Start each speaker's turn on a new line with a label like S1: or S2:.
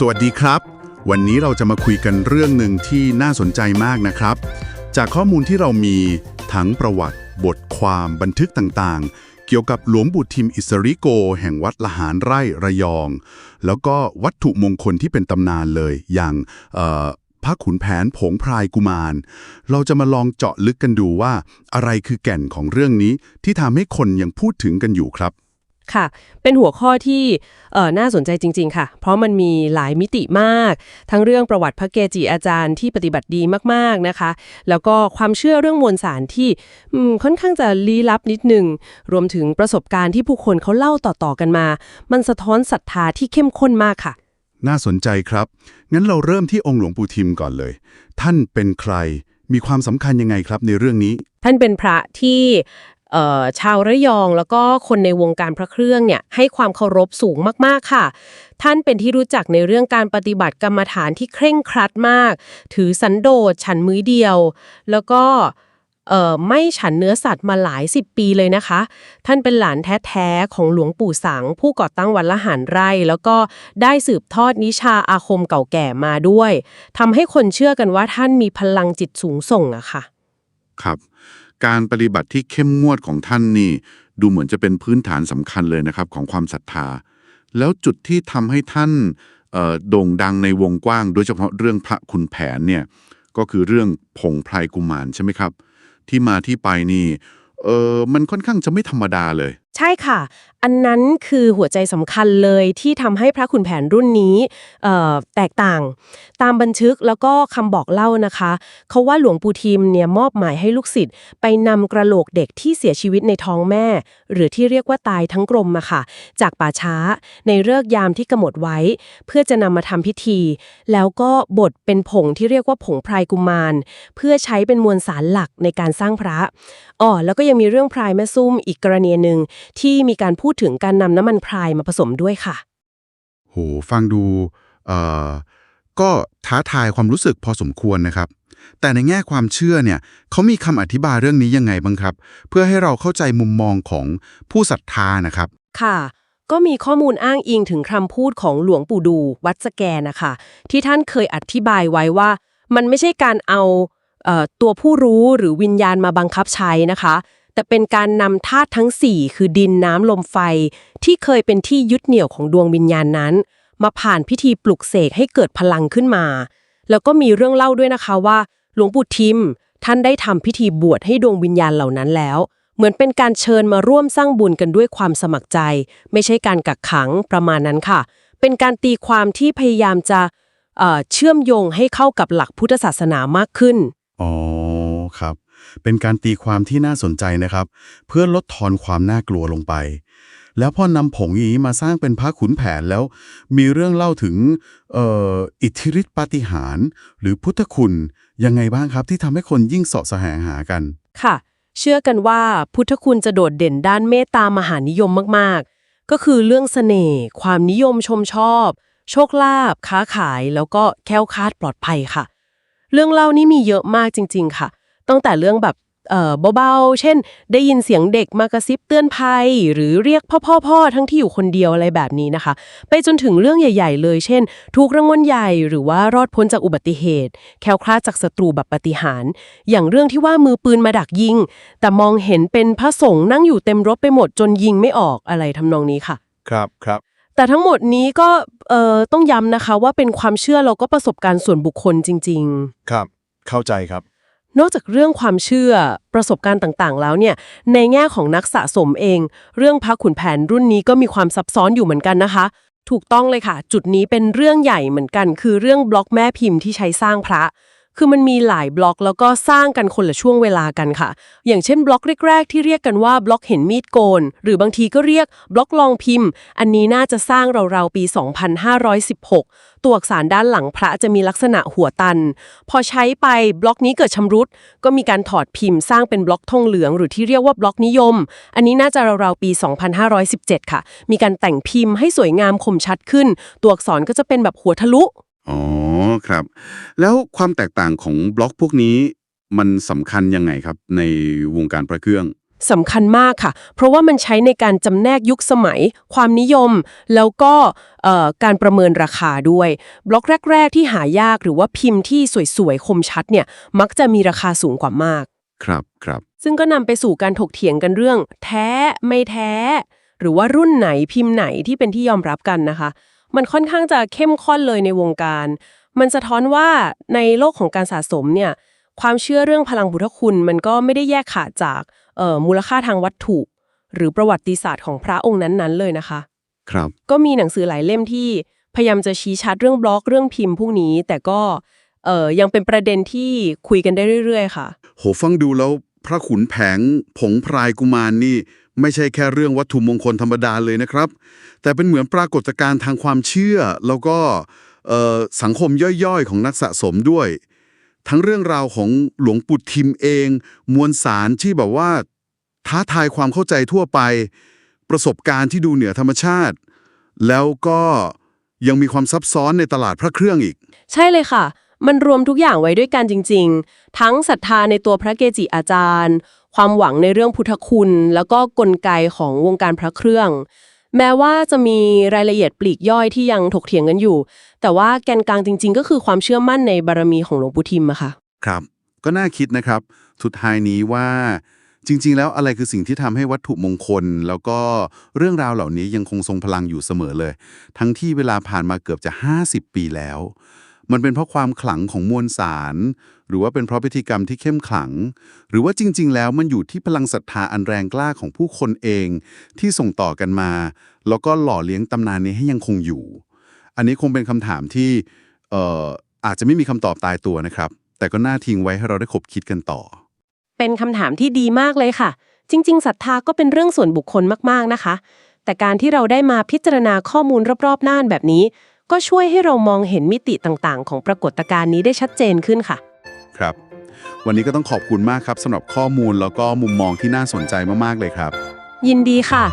S1: สวัสดีครับ วันนี้เราจะมาคุยกันเรื่องหนึ่งที่น่าสนใจมากนะครับ จากข้อมูลที่เรามีทั้งประวัติ บทความบันทึกต่างๆ เกี่ยวกับหลวงปู่ทิมอิสริโก แห่งวัดละหารไร่ระยอง แล้วก็วัตถุมงคลที่เป็นตำนานเลย อย่างพระขุนแผนผงพรายกุมาร เราจะมาลองเจาะลึกกันดูว่า อะไรคือแก่นของเรื่องนี้ที่ทำให้คนยังพูดถึงกันอยู่ครับ
S2: ค่ะ เป็นหัวข้อที่เอ่อน่าสนใจจริง ๆ ค่ะ เพราะมันมีหลายมิติมาก ทั้งเรื่องประวัติพระเกจิอาจารย์ที่ปฏิบัติดีมากๆนะคะ แล้วก็ความเชื่อเรื่องมวลสารที่อืมค่อนข้างจะลี้ลับนิดนึงรวมถึงประสบการณ์ที่ผู้คนเขาเล่าต่อๆกันมา มันสะท้อนศรัทธาที่เข้มข้นมากค่ะ
S1: น่าสนใจครับ งั้นเราเริ่มที่องค์หลวงปู่ทิมก่อนเลย ท่านเป็นใครมีความสำคัญยังไงครับในเรื่องนี้
S2: ท่านเป็นพระที่เอ่อ ชาวระยองแล้วก็คนในวงการพระเครื่องเนี่ยให้ความเคารพสูงมากๆค่ะ ท่านเป็นที่รู้จักในเรื่องการปฏิบัติกรรมฐานที่เคร่งครัดมาก ถือสันโดษฉันมื้อเดียว แล้วก็ไม่ฉันเนื้อสัตว์มาหลายสิบปีเลยนะคะ ท่านเป็นหลานแท้ๆของหลวงปู่สัง ผู้ก่อตั้งวัดละหารไร่ แล้วก็ได้สืบทอดนิชาอาคมเก่าแก่มาด้วยทำให้คนเชื่อกันว่าท่านมีพลังจิตสูงส่งอะค่ะ
S3: ครับ การปฏิบัติที่เข้มงวดของท่านนี่ ดูเหมือนจะเป็นพื้นฐานสำคัญเลยนะครับของความศรัทธา แล้วจุดที่ทำให้ท่านโด่งดังในวงกว้าง โดยเฉพาะเรื่องพระคุณแผนเนี่ยก็คือเรื่องผงไพรกุมารใช่ไหมครับ ที่มาที่ไปนี่เออมันค่อนข้างจะไม่ธรรมดาเลย
S2: ใช่ค่ะ อันนั้นคือหัวใจสำคัญเลยที่ทำให้พระขุนแผนรุ่นนี้แตกต่าง ตามบันทึกแล้วก็คำบอกเล่านะคะ เขาว่าหลวงปู่ทิมเนี่ยมอบหมายให้ลูกศิษย์ไปนำกระโหลกเด็กที่เสียชีวิตในท้องแม่ หรือที่เรียกว่าตายทั้งกลมอะค่ะ จากป่าช้าในเลิกยามที่กำหนดไว้ เพื่อจะนำมาทำพิธี แล้วก็บดเป็นผงที่เรียกว่าผงพรายกุมาร เพื่อใช้เป็นมวลสารหลักในการสร้างพระอ๋อแล้วก็ยังมีเรื่องพรายแม่ซุ่มอีกกรณีหนึ่งที่มีการพูดถึงการนำน้ำมันพรายมาผสมด้วยค่ะ
S1: โหฟังดูเอ่อก็ท้าทายความรู้สึกพอสมควรนะครับ แต่ในแง่ความเชื่อเนี่ยเขามีคำอธิบายเรื่องนี้ยังไงบ้างครับ เพื่อให้เราเข้าใจมุมมองของผู้ศรัทธานะครับ
S2: ค่ะ ก็มีข้อมูลอ้างอิงถึงคำพูดของหลวงปู่ดู วัดสแกนนะคะ ที่ท่านเคยอธิบายไว้ว่า มันไม่ใช่การเอาเอ่อตัวผู้รู้หรือวิญญาณมาบังคับใช้นะคะ แต่เป็นการนำธาตุทั้ง 4 คือดินน้ำลมไฟ ที่เคยเป็นที่ยึดเหนี่ยวของดวงวิญญาณนั้น มาผ่านพิธีปลุกเสกให้เกิดพลังขึ้นมา แล้วก็มีเรื่องเล่าด้วยนะคะว่า หลวงปู่ทิม ท่านได้ทำพิธีบวชให้ดวงวิญญาณเหล่านั้นแล้ว เหมือนเป็นการเชิญมาร่วมสร้างบุญกันด้วยความสมัครใจ ไม่ใช่การกักขังประมาณนั้นค่ะ เป็นการตีความที่พยายามจะเเชื่อมโยงให้เข้ากับหลักพุทธศาสนามากขึ้น
S1: อ๋อ ครับ เป็นการตีความที่น่าสนใจนะครับ เพื่อลดทอนความน่ากลัวลงไป แล้วพอนำผงอย่างนี้มาสร้างเป็นพระขุนแผนแล้ว มีเรื่องเล่าถึงอออิทธิฤทธิปาฏิหาริย์หรือพุทธคุณยังไงบ้างครับที่ทำให้คนยิ่งเสาะแสวงหากัน
S2: ค่ะ เชื่อกันว่าพุทธคุณจะโดดเด่นด้านเมตตามหานิยมมากๆ ก็คือเรื่องเสน่ห์ความนิยมชมชอบ โชคลาภค้าขายแล้วก็แค้วคาดปลอดภัยค่ะเรื่องเล่านี่มีเยอะมากจริง ๆ ค่ะ ตั้งแต่เรื่องแบบเอ่อเบาๆ เช่น ได้ยินเสียงเด็กมากระซิบเตือนภัย หรือเรียกพ่อพ่อพ่อทั้งที่อยู่คนเดียวอะไรแบบนี้นะคะ ไปจนถึงเรื่องใหญ่ ๆ เลย เช่น ถูกรางวัลใหญ่หรือว่ารอดพ้นจากอุบัติเหตุ แคล้วคลาดจากศัตรูแบบปาฏิหารย์อย่างเรื่องที่ว่ามือปืนมาดักยิง แต่มองเห็นเป็นพระสงฆ์นั่งอยู่เต็มรถไปหมดจนยิงไม่ออกอะไรทำนองนี้ค่ะ
S4: ครับครับ
S2: แต่ทั้งหมดนี้ก็เอ่อต้องย้ำนะคะว่าเป็นความเชื่อแล้วก็ประสบการณ์ส่วนบุคคลจริง ๆ
S4: ครับ เข้าใจครับ
S2: นอกจากเรื่องความเชื่อประสบการณ์ต่างๆ แล้วเนี่ย ในแง่ของนักสะสมเอง เรื่องพระขุนแผนรุ่นนี้ก็มีความซับซ้อนอยู่เหมือนกันนะคะ ถูกต้องเลยค่ะ จุดนี้เป็นเรื่องใหญ่เหมือนกัน คือเรื่องบล็อกแม่พิมพ์ที่ใช้สร้างพระ คือมันมีหลายบล็อกแล้วก็สร้างกันคนละช่วงเวลากันค่ะ อย่างเช่นบล็อกแรกๆ ที่เรียกกันว่าบล็อกเห็นมีดโกน หรือบางทีก็เรียกบล็อกลองพิมพ์ อันนี้น่าจะสร้างราวๆปี 2516 ตัวอักษรด้านหลังพระจะมีลักษณะหัวตัน พอใช้ไปบล็อกนี้เกิดชำรุด ก็มีการถอดพิมพ์ สร้างเป็นบล็อกทองเหลือง หรือที่เรียกว่าบล็อกนิยม อันนี้น่าจะราวๆปี 2517 ค่ะ มีการแต่งพิมพ์ให้สวยงามคมชัดขึ้น ตัวอักษรก็จะเป็นแบบหัวทะลุ
S3: อ๋อครับ แล้วความแตกต่างของบล็อกพวกนี้มันสำคัญยังไงครับในวงการพระเครื่อง
S2: สำคัญมากค่ะ เพราะว่ามันใช้ในการจำแนกยุคสมัย ความนิยม แล้วก็เอ่อการประเมินราคาด้วย บล็อกแรก ๆ ที่หายากหรือว่าพิมพ์ที่สวยๆ คมชัดเนี่ยมักจะมีราคาสูงกว่ามาก
S3: ครับครับ
S2: ซึ่งก็นำไปสู่การถกเถียงกันเรื่อง แท้ไม่แท้ หรือว่ารุ่นไหนพิมพ์ไหนที่เป็นที่ยอมรับกันนะคะ มันค่อนข้างจะเข้มข้นเลยในวงการ มันสะท้อนว่าในโลกของการสะสมเนี่ยความเชื่อเรื่องพลังพุทธคุณมันก็ไม่ได้แยกขาดจากเอ่อมูลค่าทางวัตถุ หรือประวัติศาสตร์ของพระองค์นั้นๆเลยนะคะ
S3: ครับ
S2: ก็มีหนังสือหลายเล่มที่พยายามจะชี้ชัดเรื่องบล็อกเรื่องพิมพ์พวกนี้ แต่ก็เอ่อยังเป็นประเด็นที่คุยกันได้เรื่อย ๆ ค่ะ
S1: โหฟังดูแล้วพระขุนแผงผงพรายกุมารนี่ ไม่ใช่แค่เรื่องวัตถุมงคลธรรมดาเลยนะครับ แต่เป็นเหมือนปรากฏการณ์ทางความเชื่อ แล้วก็สังคมย่อยๆ ของนักสะสมด้วย ทั้งเรื่องราวของหลวงปู่ทิมเอง มวลสารที่แบบว่า ท้าทายความเข้าใจทั่วไป ประสบการณ์ที่ดูเหนือธรรมชาติ แล้วก็ยังมีความซับซ้อนในตลาดพระเครื่องอีก
S2: ใช่เลยค่ะ มันรวมทุกอย่างไว้ด้วยกันจริง ๆ ทั้งศรัทธาในตัวพระเกจิอาจารย์ ความหวังในเรื่องพุทธคุณ แล้วก็กลไกของวงการพระเครื่อง แม้ว่าจะมีรายละเอียดปลีกย่อยที่ยังถกเถียงกันอยู่ แต่ว่าแกนกลางจริง ๆ ก็คือความเชื่อมั่นในบารมีของหลวงปู่ทิมอะค่ะ
S3: ครับ ก็น่าคิดนะครับสุดท้ายนี้ว่าจริง ๆ แล้วอะไรคือสิ่งที่ทำให้วัตถุมงคล แล้วก็เรื่องราวเหล่านี้ยังคงทรงพลังอยู่เสมอเลย ทั้งที่เวลาผ่านมาเกือบจะ 50 ปีแล้ว มันเป็นเพราะความขลังของมวลสาร หรือว่าเป็นเพราะพิธีกรรมที่เข้มขลัง หรือว่าจริง ๆ แล้วมันอยู่ที่พลังศรัทธาอันแรงกล้าของผู้คนเองที่ส่งต่อกันมา แล้วก็หล่อเลี้ยงตำนานนี้ให้ยังคงอยู่ อันนี้คงเป็นคำถามที่เอ่ออาจจะไม่มีคำตอบตายตัวนะครับ แต่ก็น่าทิ้งไว้ให้เราได้คบคิดกันต่อ
S2: เป็นคำถามที่ดีมากเลยค่ะ จริง ๆศรัทธาก็เป็นเรื่องส่วนบุคคลมากๆนะคะ แต่การที่เราได้มาพิจารณาข้อมูลรอบๆน่านแบบนี้ ก็ช่วยให้เรามองเห็นมิติต่างๆ ของปรากฏการณ์นี้ได้ชัดเจนขึ้นค่ะ
S3: ครับ วันนี้ก็ต้องขอบคุณมากครับสำหรับข้อมูลแล้วก็มุมมองที่น่าสนใจมากๆเลยครับ
S2: ยินดีค่ะ